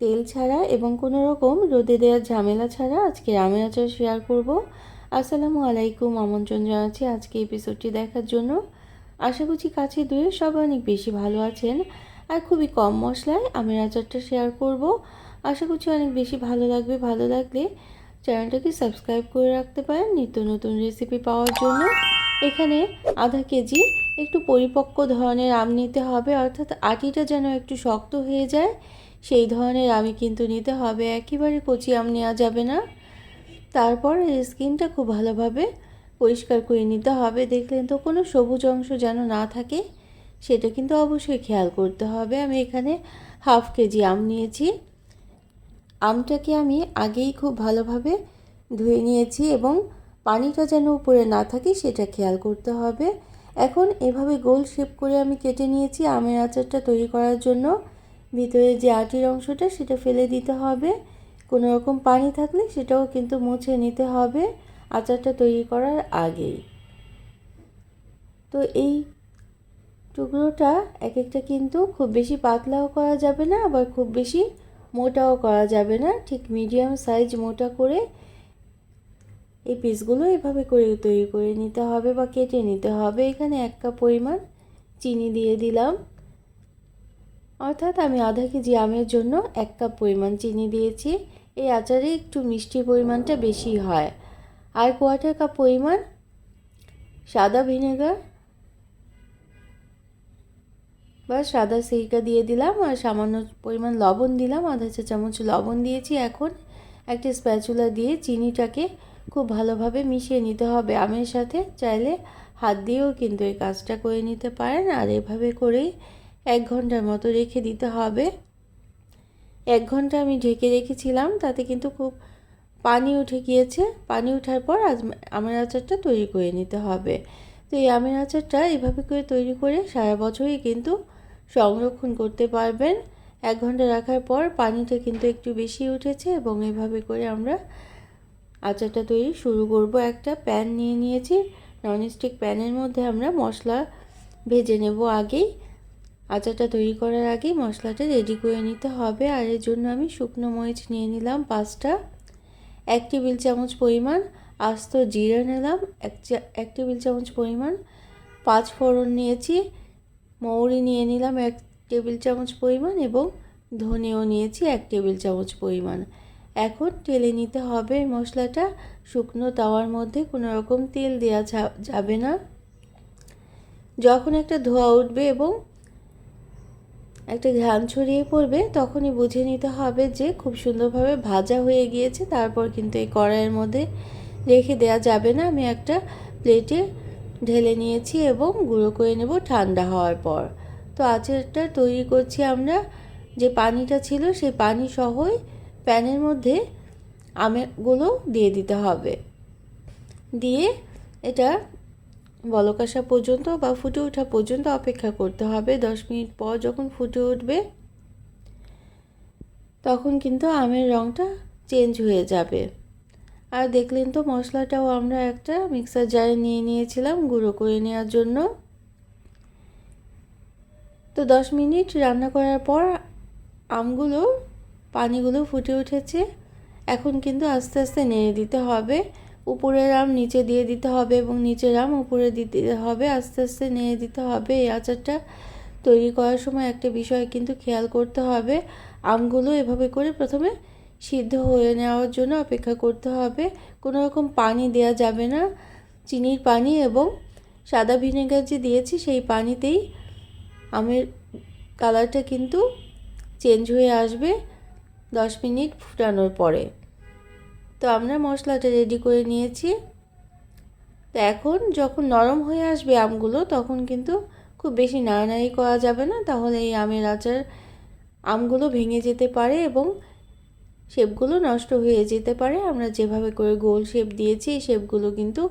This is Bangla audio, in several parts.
তেল ছাড়া এবং কোনো রকম রোদে দেওয়ার ঝামেলা ছাড়া আজকে আমের আচার শেয়ার করব। আসসালামু আলাইকুম, আমন্ত্রণ জানাচ্ছি আজকে এপিসোডটি দেখার জন্য। আশা করছি কাছে দূরে সবাই অনেক বেশি ভালো আছেন আর খুবই কম মশলায় আমের আচারটা শেয়ার করব। আশা করছি অনেক বেশি ভালো লাগবে, ভালো লাগলে চ্যানেলটাকে সাবস্ক্রাইব করে রাখতে পারেন নিত্য নতুন রেসিপি পাওয়ার জন্য। এখানে আধা কেজি একটু পরিপক্ক ধরনের আম নিতে হবে, অর্থাৎ আটিটা যেন একটু শক্ত হয়ে যায়, সেই ধরনের আমি কিন্তু নিতে হবে। একেবারে কচি আম নেওয়া যাবে না। তারপর স্কিনটা খুব ভালোভাবে পরিষ্কার করে নিতে হবে। দেখলেন তো, কোনো সবুজ অংশ যেন না থাকে, সেটা কিন্তু অবশ্যই খেয়াল করতে হবে। আমি এখানে হাফ কেজি আম নিয়েছি। আমটাকে আমি আগেই খুব ভালোভাবে ধুয়ে নিয়েছি এবং পানিটা যেন উপরে না থাকে, সেটা খেয়াল করতে হবে। এখন এভাবে গোল শেপ করে আমি কেটে নিয়েছি আমের আচারটা তৈরি করার জন্য। ভিতরে যে আটির অংশটা সেটা ফেলে দিতে হবে। কোনো রকম পানি থাকলে সেটাও কিন্তু মুছে নিতে হবে আচারটা তৈরি করার আগেই। তো এই টুকরোটা এক একটা কিন্তু খুব বেশি পাতলাও করা যাবে না, আবার খুব বেশি মোটাও করা যাবে না। ঠিক মিডিয়াম সাইজ মোটা করে এই পিসগুলো এভাবে করে তৈরি করে নিতে হবে বা কেটে নিতে হবে। এখানে এক কাপ পরিমাণ চিনি দিয়ে দিলাম। অর্থাৎ আমি আধা কেজি আমের জন্য এক কাপ পরিমাণ চিনি দিয়েছি। এই আচারে একটু মিষ্টির পরিমাণটা বেশি হয়। আর কোয়ার্টার কাপ পরিমাণ সাদা ভিনেগার বা সাদা সিরকা দিয়ে দিলাম আর সামান্য পরিমাণ লবণ দিলাম। আধা চা চামচ লবণ দিয়েছি। এখন একটা স্প্যাচুলা দিয়ে চিনিটাকে খুব ভালোভাবে মিশিয়ে নিতে হবে। আমের সাথে চাইলে হাত দিয়েও কিন্তু এই কাজটা করে নিতে পারেন। আর এভাবে করেই এক ঘণ্টার মতো রেখে দিতে হবে। এক ঘণ্টা আমি ঢেকে রেখেছিলাম, তাতে কিন্তু খুব পানি উঠে গিয়েছে। পানি ওঠার পর আজ আমের আচারটা তৈরি করে নিতে হবে। তো এই আমের আচারটা এভাবে করে তৈরি করে সারা বছরই কিন্তু সংরক্ষণ করতে পারবেন। এক ঘণ্টা রাখার পর পানিটা কিন্তু একটু বেশি উঠেছে এবং এভাবে করে আমরা আচারটা তৈরি শুরু করব। একটা প্যান নিয়ে নিয়েছি। ননস্টিক প্যানের মধ্যে আমরা মশলা ভেজে নেব আগেই। আচারটা তৈরি করার আগেই মশলাটা রেডি করে নিতে হবে। আর এর জন্য আমি শুকনো মরিচ নিয়ে নিলাম পাঁচটা। এক টেবিল চামচ পরিমাণ আস্ত জিরে নিলাম। এক এক টেবিল চামচ পরিমাণ পাঁচ ফোড়ন নিয়েছি। মৌরি নিয়ে নিলাম এক টেবিল চামচ পরিমাণ এবং ধনেও নিয়েছি এক টেবিল চামচ পরিমাণ। এখন টেলে নিতে হবে মশলাটা। শুকনো তাওয়ার মধ্যে কোনো রকম তেল দেওয়া যাবে না। যখন একটা ধোয়া উঠবে এবং একটা ঘ্রাণ ছড়িয়ে পড়বে, তখনই বুঝে নিতে হবে যে খুব সুন্দরভাবে ভাজা হয়ে গিয়েছে। তারপর কিন্তু এই কড়াইয়ের মধ্যে রেখে দেওয়া যাবে না। আমি একটা প্লেটে ঢেলে নিয়েছি এবং গুঁড়ো করে নেব ঠান্ডা হওয়ার পর। তো আচারটা তৈরি করছি আমরা। যে পানিটা ছিল, সেই পানি সহই প্যানের মধ্যে আমেরগুলো দিয়ে দিতে হবে। দিয়ে এটা বলক আসা পর্যন্ত বা ফুটে ওঠা পর্যন্ত অপেক্ষা করতে হবে। দশ মিনিট পর যখন ফুটে উঠবে, তখন কিন্তু আমের রঙটা চেঞ্জ হয়ে যাবে। আর দেখলেন তো মশলাটাও আমরা একটা মিক্সার জারে নিয়ে নিয়েছিলাম গুঁড়ো করে নেওয়ার জন্য। তো দশ মিনিট রান্না করার পর আমগুলো পানিগুলো ফুটে উঠেছে। এখন কিন্তু আস্তে আস্তে নেড়ে দিতে হবে। উপরের আম নিচে দিয়ে দিতে হবে এবং নিচের আম উপরে দিতে হবে। আস্তে আস্তে নেড়ে দিতে হবে। এই আচারটা তৈরি করার সময় একটা বিষয় কিন্তু খেয়াল করতে হবে। আমগুলো এভাবে করে প্রথমে সিদ্ধ হয়ে নেওয়ার জন্য অপেক্ষা করতে হবে। কোনো রকম পানি দেওয়া যাবে না। চিনির পানি এবং সাদা ভিনেগার যে দিয়েছি, সেই পানিতেই আমের কালারটা কিন্তু চেঞ্জ হয়ে আসবে। দশ মিনিট ফুটানোর পরে। তো আমরা মশলাটা রেডি করে নিয়েছি। তো এখন যখন নরম হয়ে আসবে আমগুলো, তখন কিন্তু খুব বেশি নাড়ানাড়ি করা যাবে না। তাহলে এই আমের আচার আমগুলো ভেঙে যেতে পারে এবং শেপগুলো নষ্ট হয়ে যেতে পারে। আমরা যেভাবে করে গোল শেপ দিয়েছি, এই শেপগুলো কিন্তু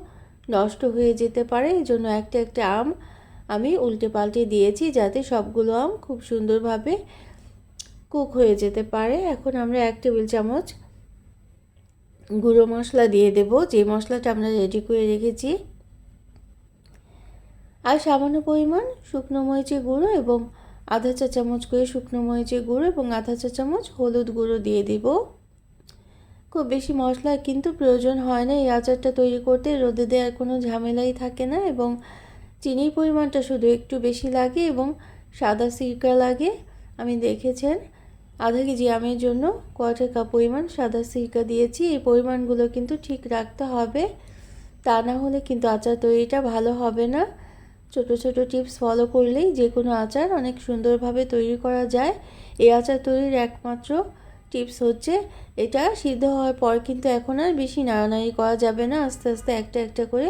নষ্ট হয়ে যেতে পারে। এই জন্য একটা একটা আম আমি উল্টে পাল্টে দিয়েছি যাতে সবগুলো আম খুব সুন্দরভাবে কুক হয়ে যেতে পারে। এখন আমরা এক টেবিল চামচ গুঁড়ো মশলা দিয়ে দেব। যে মশলাটা আমরা রেডি করে রেখেছি। আর সামান্য পরিমাণ শুকনো মরিচের গুঁড়ো এবং আধা চা চামচ করে শুকনো মরিচের গুঁড়ো এবং আধা চা চামচ হলুদ গুঁড়ো দিয়ে দিব। খুব বেশি মশলা কিন্তু প্রয়োজন হয় না। এই আচারটা তৈরি করতে রোদে দেওয়ার কোনো ঝামেলাই থাকে না এবং চিনির পরিমাণটা শুধু একটু বেশি লাগে এবং সাদা সিরকা লাগে। আমি দেখেছেন আধা কেজি আমের জন্য কোয়ার্টার কাপ পরিমাণ সাদা সিরকা দিয়েছি। এই পরিমাণগুলো কিন্তু ঠিক রাখতে হবে। তা না হলে কিন্তু আচার তৈরিটা ভালো হবে না। ছোট ছোট টিপস ফলো করলেই যে কোনো আচার অনেক সুন্দরভাবে তৈরি করা যায়। এই আচার তৈরির একমাত্র টিপস হচ্ছে, এটা সিদ্ধ হওয়ার পর কিন্তু এখন আর বেশি নাড়ানাড়ি করা যাবে না। আস্তে আস্তে একটা একটা করে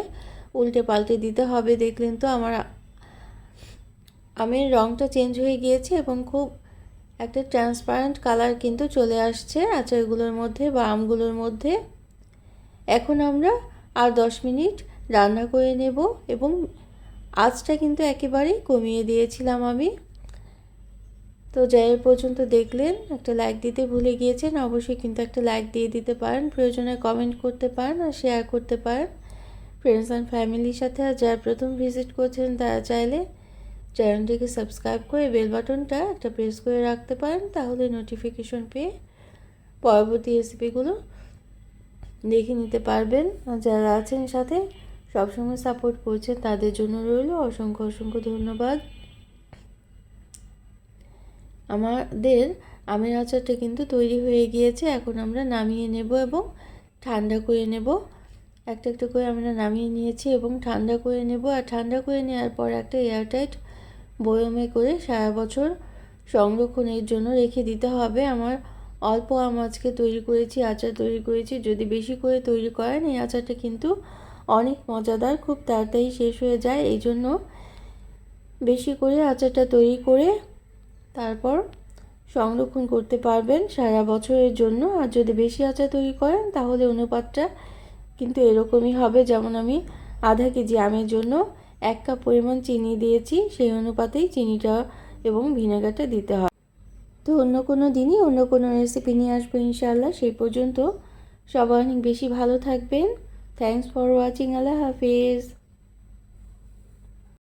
উল্টে পাল্টে দিতে হবে। দেখলেন তো আমার আমের রঙটা চেঞ্জ হয়ে গিয়েছে এবং খুব একটা ট্রান্সপারেন্ট কালার কিন্তু চলে আসছে আচারগুলোর মধ্যে বা আমগুলোর মধ্যে। এখন আমরা আর দশ মিনিট রান্না করে নেব এবং আঁচটা কিন্তু একেবারেই কমিয়ে দিয়েছিলাম আমি। তো যাই পর্যন্ত দেখলেন, একটা লাইক দিতে ভুলে গিয়েছেন, অবশ্যই কিন্তু একটা লাইক দিয়ে দিতে পারেন, প্রয়োজনে কমেন্ট করতে পারেন আর শেয়ার করতে পারেন। ফ্রেন্ডস অ্যান্ড ফ্যামিলির সাথে আর যারা প্রথম ভিজিট করছেন তারা চাইলে চ্যানেলটিকে সাবস্ক্রাইব করে বেল বাটনটা একটা প্রেস করে রাখতে পারেন, তাহলে নোটিফিকেশন পেয়ে পরবর্তী রেসিপিগুলো দেখে নিতে পারবেন। যারা আছেন সাথে সবসময় সাপোর্ট করছেন, তাদের জন্য রইল অসংখ্য অসংখ্য ধন্যবাদ। আমাদের আমের আচারটা কিন্তু তৈরি হয়ে গিয়েছে, এখন আমরা নামিয়ে নেব এবং ঠান্ডা করে নেব। একটা একটা করে আমরা নামিয়ে নিয়েছি এবং ঠান্ডা করে নেব। আর ঠান্ডা করে নেওয়ার পর একটা এয়ারটাইট বয়মে করে সারা বছর সংরক্ষণের জন্য রেখে দিতে হবে। আমার অল্প আম আজকে তৈরি করেছি, আচার তৈরি করেছি। যদি বেশি করে তৈরি করেন, এই আচারটা কিন্তু অনেক মজাদার, খুব তাড়াতাড়ি শেষ হয়ে যায়। এই জন্য বেশি করে আচারটা তৈরি করে তারপর সংরক্ষণ করতে পারবেন সারা বছরের জন্য। আর যদি বেশি আচার তৈরি করেন, তাহলে অনুপাতটা কিন্তু এরকমই হবে। যেমন আমি আধা কেজি আমের জন্য এক কাপ পরিমাণ চিনি দিয়েছি, সেই অনুপাতেই চিনিটা এবং ভিনেগারটা দিতে হয়। তো অন্য কোনো দিনই অন্য কোনো রেসিপি নিয়ে আসব ইনশাআল্লাহ। সেই পর্যন্ত সবাই অনেক বেশি ভালো থাকবেন। থ্যাংকস ফর ওয়াচিং আল্লাহ হাফিজ।